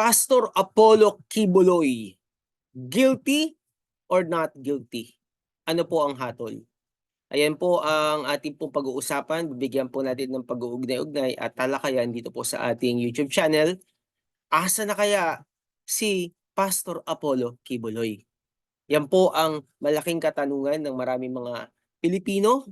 Pastor Apollo Kibuloy, guilty or not guilty? Ano po ang hatol? Ayan po ang ating pong pag-uusapan. Bibigyan po natin ng pag-uugnay-ugnay at talakayan dito po sa ating YouTube channel. Asa na kaya si Pastor Apollo Kibuloy? Yan po ang malaking katanungan ng maraming mga Pilipino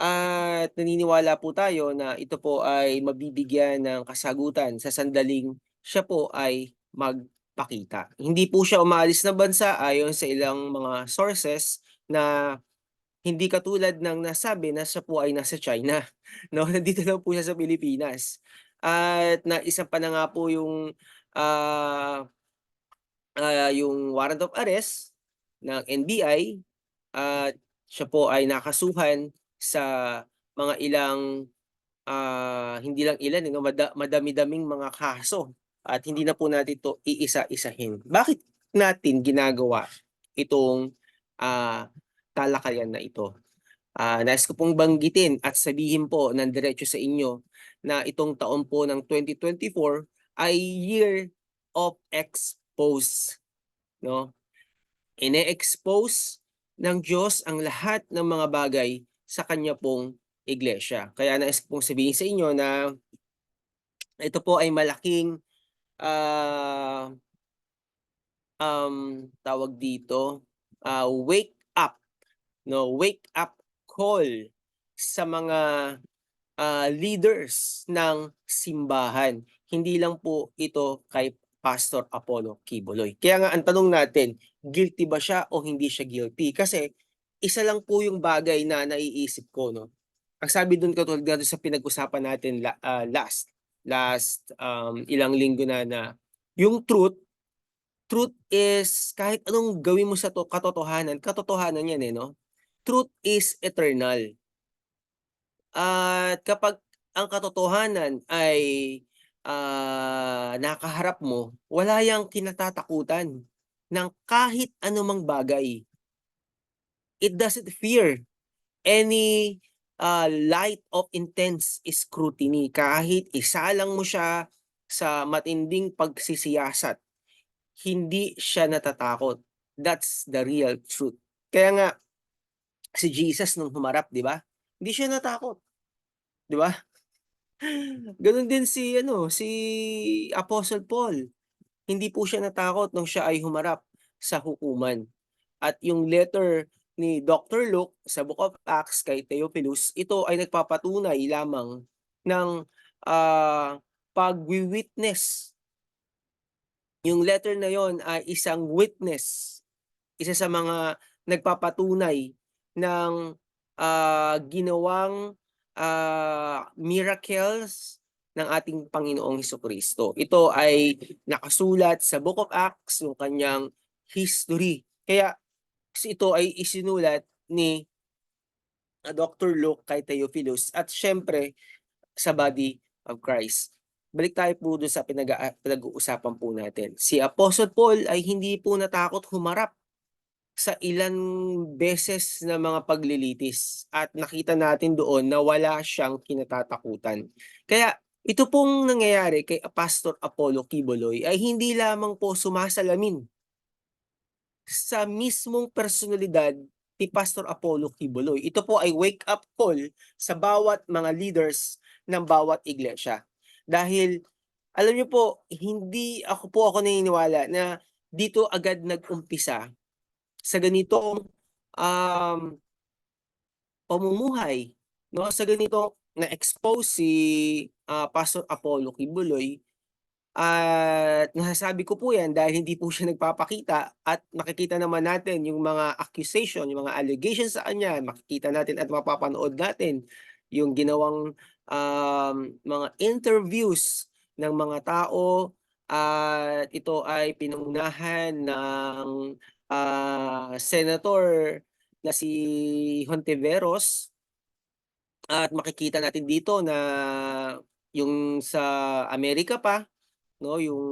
at naniniwala po tayo na ito po ay mabibigyan ng kasagutan sa sandaling siya po ay magpakita. Hindi po siya umalis na bansa ayon sa ilang mga sources na hindi katulad ng nasabi na siya po ay nasa China. No, nandito lang po siya sa Pilipinas. At na isa pa na nga po yung ah ah, yung warrant of arrest ng NBI at siya po ay nakasuhan sa mga ilang ah, hindi lang ilan eh, madami-daming mga kaso at hindi na po natin to iisa-isahin. Bakit natin ginagawa itong ah, talakayan na ito? Ah, nais ko pong banggitin at sabihin po ng diretso sa inyo na itong taon po ng 2024 ay year of expose, no? Ine-expose ng Diyos ang lahat ng mga bagay sa kanya pong iglesia. Kaya nais ko pong sabihin sa inyo na ito po ay malaking ah, um, tawag dito, ah, wake up, no? Wake up call sa mga ah, leaders ng simbahan. Hindi lang po ito kay Pastor Apollo Kibuloy. Kaya nga ang tanong natin, guilty ba siya o hindi siya guilty? Kasi isa lang po yung bagay na naiisip ko, no? Ang sabi doon katulad doon sa pinag-usapan natin ah, last, last um, ilang linggo na na yung truth, truth is kahit anong gawin mo sa to, katotohanan, katotohanan yan eh, no? Truth is eternal. At kapag ang katotohanan ay ah, nakaharap mo, wala yang kinatatakutan ng kahit anumang bagay. It doesn't fear any ah, light of intense scrutiny. Kahit isalang mo siya sa matinding pagsisiyasat, hindi siya natatakot. That's the real truth. Kaya nga, si Jesus nung humarap, di ba? Hindi siya natakot. Di ba? Ganon din si ano, si Apostle Paul. Hindi po siya natakot nung siya ay humarap sa hukuman. At yung letter ni Dr. Luke sa Book of Acts kay Theophilus, ito ay nagpapatunay lamang ng ah, pagwi-witness. Yung letter na yon ay isang witness, isa sa mga nagpapatunay ng ah, ginawang ah, miracles ng ating Panginoong Hesukristo. Ito ay nakasulat sa Book of Acts, yung kanyang history. Kaya ito ay isinulat ni ah, Dr. Luke kay Theophilus at syempre sa body of Christ. Balik tayo po doon sa pinag pinag-uusapan po natin. Si Apostle Paul ay hindi po natakot humarap sa ilan beses na mga paglilitis at nakita natin doon na wala siyang kinatatakutan. Kaya ito pong nangyayari kay Pastor Apollo Kibuloy ay hindi lamang po sumasalamin sa mismong personalidad ni Pastor Apollo Kibuloy. Ito po ay wake up call sa bawat mga leaders ng bawat iglesia. Dahil alam niyo po, hindi ako po ako naniniwala na dito agad nag-umpisa sa ganitong um, pamumuhay, no? Sa ganitong na-expose si ah, Pastor Apollo Kibuloy at nasasabi ko po yan dahil hindi po siya nagpapakita at makikita naman natin yung mga accusation, yung mga allegations sa kanya, makikita natin at mapapanood natin yung ginawang um, mga interviews ng mga tao. At ito ay pinangunahan ng ah, senator na si Hontiveros. At makikita natin dito na yung sa Amerika pa no yung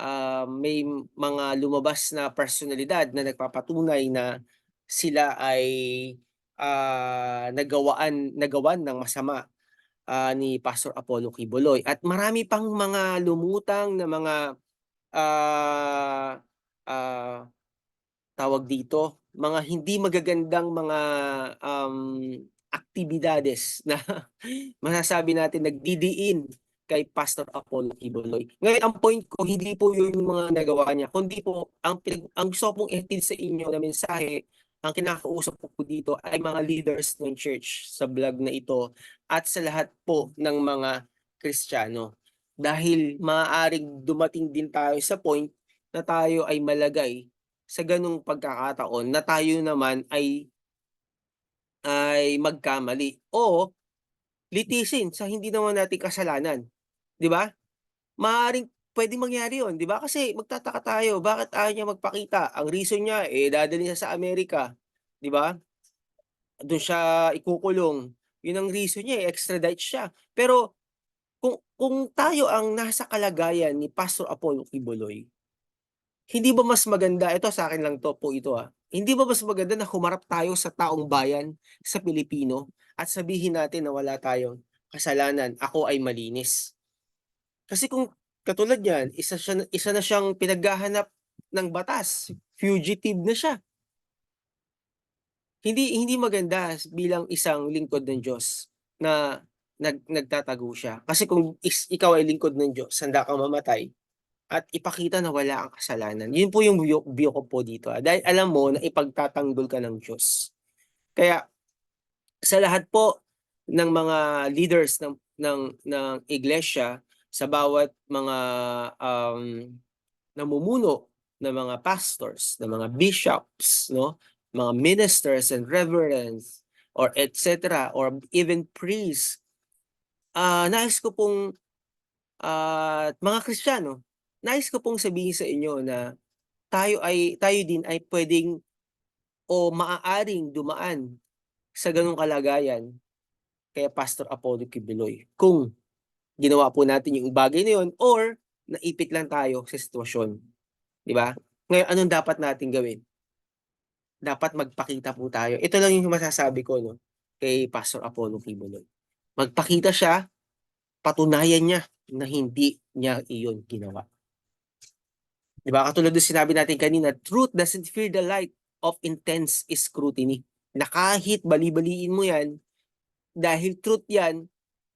ah, may mga lumabas na personalidad na nagpapatunay na sila ay ah, nagawaan nagawan ng masama ah, ni Pastor Apollo Kibuloy. At marami pang mga lumutang na mga ah, ah, tawag dito, mga hindi magagandang mga, um, aktibidades na masasabi natin nagdidiin kay Pastor Apollo Quiboloy. Ngayon ang point ko hindi po yun yung mga nagawa niya kundi po ang ang gusto ko pong ihatid sa inyo na mensahe, ang kinakausap ko dito ay mga leaders ng church sa vlog na ito at sa lahat po ng mga Kristiyano. Dahil maaaring dumating din tayo sa point na tayo ay malagay sa ganong pagkakataon na tayo naman ay ay magkamali o litisin sa hindi naman natin kasalanan, 'di ba? Maaaring puwedeng mangyari 'yun, 'di ba? Kasi magtataka tayo, bakit ayaw niya magpakita? Ang reason niya, eh, dadalhin siya sa Amerika, 'di ba? Do'n siya ikukulong, 'yun ang reason niya, eh, extradite siya. Pero kung kung tayo ang nasa kalagayan ni Pastor Apollo Quiboloy, hindi ba mas maganda ito sa'kin lang 'to po ito, ah, hindi ba mas maganda na humarap tayo sa taong bayan, sa Pilipino at sabihin natin na wala tayong kasalanan, ako ay malinis? Kasi kung katulad niyan, isa siya isa na siyang pinaghahanap ng batas, fugitive na siya. Hindi hindi maganda bilang isang lingkod ng Diyos na nag nagtatago siya. Kasi kung is ikaw ay lingkod ng Diyos, handa kang mamatay at ipakita na wala kang kasalanan. Yun po yung view view ko po dito, ah, dahil alam mo na ipagtatanggol ka ng Diyos. Kaya sa lahat po ng mga leaders ng ng ng iglesia, sa bawat mga, um, namumuno na mga pastors, na mga bishops, 'no, mga ministers and reverends or et cetera or even priests. Ah, nais ko pong, ah, mga Kristiyano, nais ko pong sabihin sa inyo na tayo ay tayo din ay puwedeng o maaaring dumaan sa gano'ng kalagayan kay Pastor Apollo Quiboloy kung ginawa po natin yung bagay na yun or naipit lang tayo sa sitwasyon, 'di ba? Ngayon anong dapat nating gawin? Dapat magpakita po tayo. Ito lang yung masasabi ko 'no, kay Pastor Apollo Quiboloy. Magpakita siya, patunayan niya na hindi niya iyon ginawa. 'Di ba katulad nung sinabi natin kanina, truth doesn't fear the light of intense scrutiny. Na kahit bali-baliin mo 'yan, dahil truth 'yan,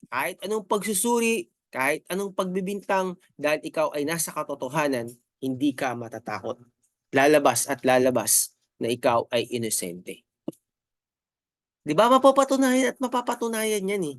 kahit anong pagsusuri, kahit anong pagbibintang, dahil ikaw ay nasa katotohanan, hindi ka matatakot. Lalabas at lalabas na ikaw ay inosente. 'Di ba mapapatunayan at mapapatunayan 'yan, eh.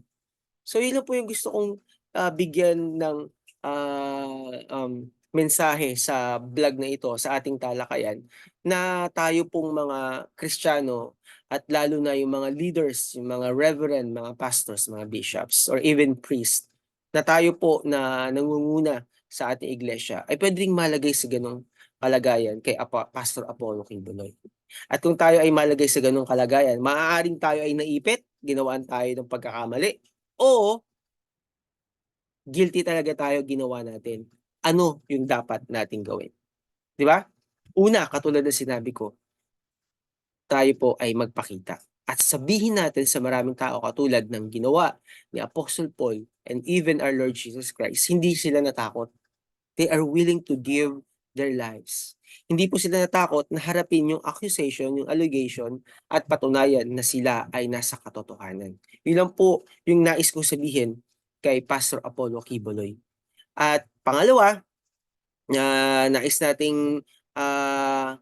So yun po yung gusto kong, ah, bigyan ng, ah, um, mensahe sa vlog na ito, sa ating talakayan, na tayo pong mga Kristiyano at lalo na yung mga leaders, yung mga reverend, mga pastors, mga bishops or even priest, na tayo po na nangunguna sa ating iglesia ay puwede ring malagay sa gano'ng kalagayan kay Apa Pastor Apollo Quiboloy. At kung tayo ay malagay sa gano'ng kalagayan, maaaring tayo ay naipit, ginawaan tayo ng pagkakamali o guilty talaga tayo, ginawa natin. Ano yung dapat nating gawin? 'Di ba? Una, katulad ng sinabi ko, tayo po ay magpakita at sabihin natin sa maraming tao katulad ng ginawa ni Apostle Paul and even our Lord Jesus Christ, hindi sila natakot. They are willing to give their lives. Hindi po sila natakot na harapin yung accusation, yung allegation at patunayan na sila ay nasa katotohanan. Yun po yung nais kong sabihin kay Pastor Apollo Quiboloy. At pangalawa, na nais nating, ah,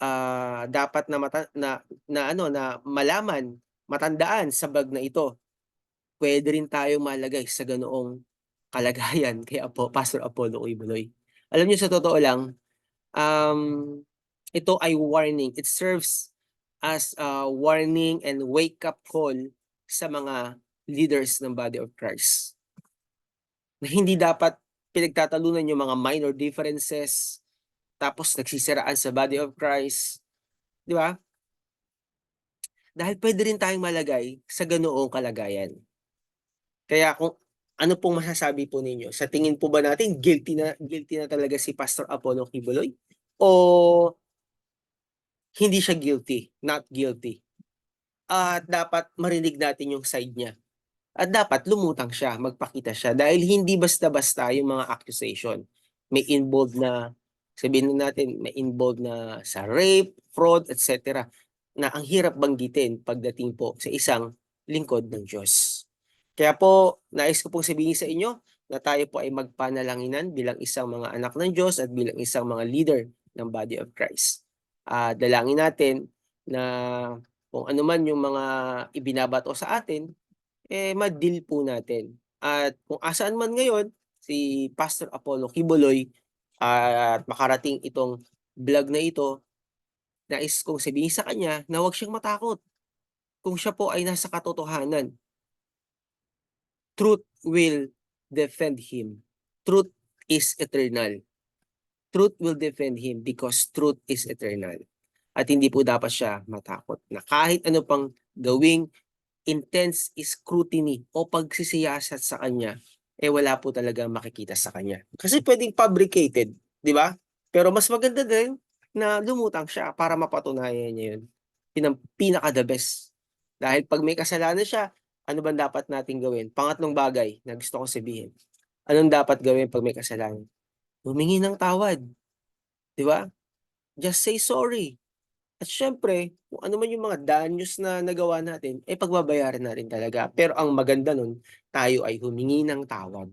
ah, dapat na mata na na ano, na malaman, matandaan sa vlog na ito, puwede rin tayong malagay sa ganoong kalagayan kay Apo Pastor Apollo Quiboloy. Alam niyo sa totoo lang, um, ito ay warning. It serves as a warning and wake up call sa mga leaders ng body of Christ. Na hindi dapat pinagtatalunan yung mga minor differences, tapos nagsisiraan sa body of Christ, 'di ba? Dahil puwede rin tayong malagay sa ganoong kalagayan. Kaya kung ano pong masasabi po ninyo? Sa tingin po ba natin guilty na guilty na talaga si Pastor Apollo Quiboloy o hindi siya guilty, not guilty? At dapat marinig natin yung side niya. At dapat lumutang siya, magpakita siya dahil hindi basta-basta yung mga accusation. may involved na sabihin na natin may involved na sa rape, fraud, etc. na ang hirap banggitin pagdating po sa isang lingkod ng Diyos. Kaya po, nais ko pong sabihin sa inyo na tayo po ay magpanalanginan bilang isang mga anak ng Diyos at bilang isang mga leader ng body of Christ. Ah, dalangin natin na kung ano man yung mga ibinabato sa atin, eh ma-deal po natin. At kung asaan man ngayon, si Pastor Apollo Kibuloy at makarating itong vlog na ito, nais kong sabihin sa kanya na huwag siyang matakot. Kung siya po ay nasa katotohanan, truth will defend him. Truth is eternal. Truth will defend him because truth is eternal. At hindi po dapat siya matakot na kahit ano pang gawing intense scrutiny o pagsisiyasat sa kanya, eh wala po talaga makikita sa kanya. Kasi pwedeng fabricated, di ba? Pero mas maganda din na lumutang siya para mapatunayan niya yun. Yun ang pinaka the best. Dahil pag may kasalanan siya, ano ba dapat natin gawin? Pangatlong bagay na gusto kong sabihin. Anong dapat gawin pag may kasalanan? Humingi ng tawad. Di ba? Just say sorry. At syempre, kung ano man yung mga danyos na nagawa natin, eh pagbabayaran natin talaga. Pero ang maganda nun, tayo ay humingi ng tawad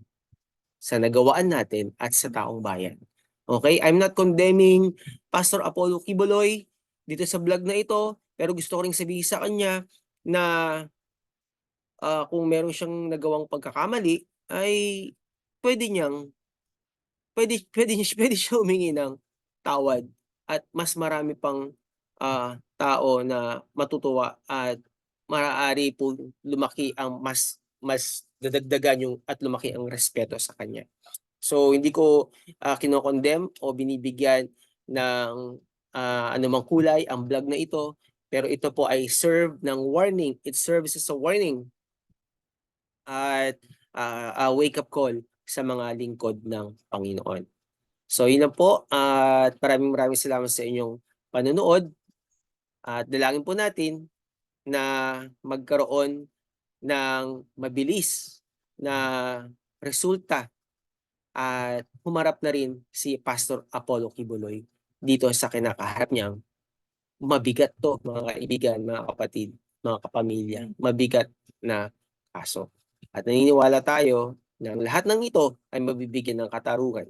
sa nagawaan natin at sa taong bayan. Okay? I'm not condemning Pastor Apollo Kibuloy dito sa vlog na ito, pero gusto ko ring sabihin sa kanya na ah, kung meron siyang nagawang pagkakamali, ay pwede niyang pwede, pwede, pwede siya humingi ng tawad at mas marami pang ah, tao na matutuwa at maaari po lumaki ang mas mas dadagdagan yung at lumaki ang respeto sa kanya. So hindi ko uh, kinokondem o binibigyan ng ah, anumang kulay ang vlog na ito pero ito po ay serve ng warning. It serves as a warning at ah, a wake-up call sa mga lingkod ng Panginoon. So yun lang po at maraming maraming salamat sa inyong panonood at dalangin po natin na magkaroon ng mabilis na resulta at humarap na rin si Pastor Apollo Kibuloy dito sa kinakaharap niyang mabigat to mga kaibigan, mga kapatid, mga kapamilya, mabigat na kaso. At naniniwala tayo na lahat ng ito ay mabibigyan ng katarungan.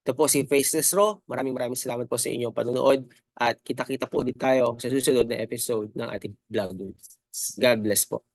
Ito po si Faceless Raw. Maraming maraming salamat po sa inyong panonood at kita-kita po ulit tayo sa susunod na episode ng ating vlog. God bless po.